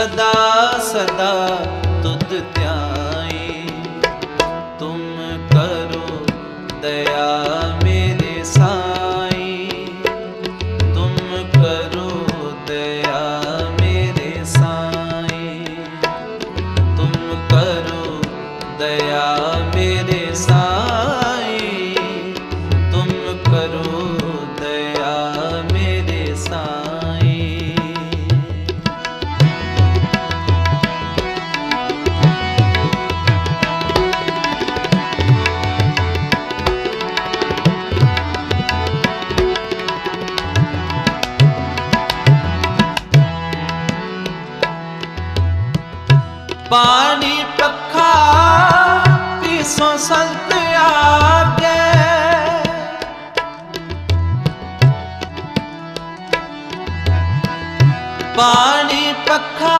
ਸਦਾ ਸਦਾ ਤੁਧ ਧਿਆਈ। ਤੁਮ ਕਰੋ ਦਇਆ ਮੇਰੇ ਸਾਈ। ਤੁਮ ਕਰੋ ਦਇਆ ਮੇਰੇ ਸਾਈ। ਤੁਮ ਕਰੋ ਦਇਆ ਮੇਰੇ ਬਾਣੀ ਪੱਖਾ ਪਿਸੋ ਸੰਤ ਆਗੇ। ਬਾਣੀ ਪੱਖਾ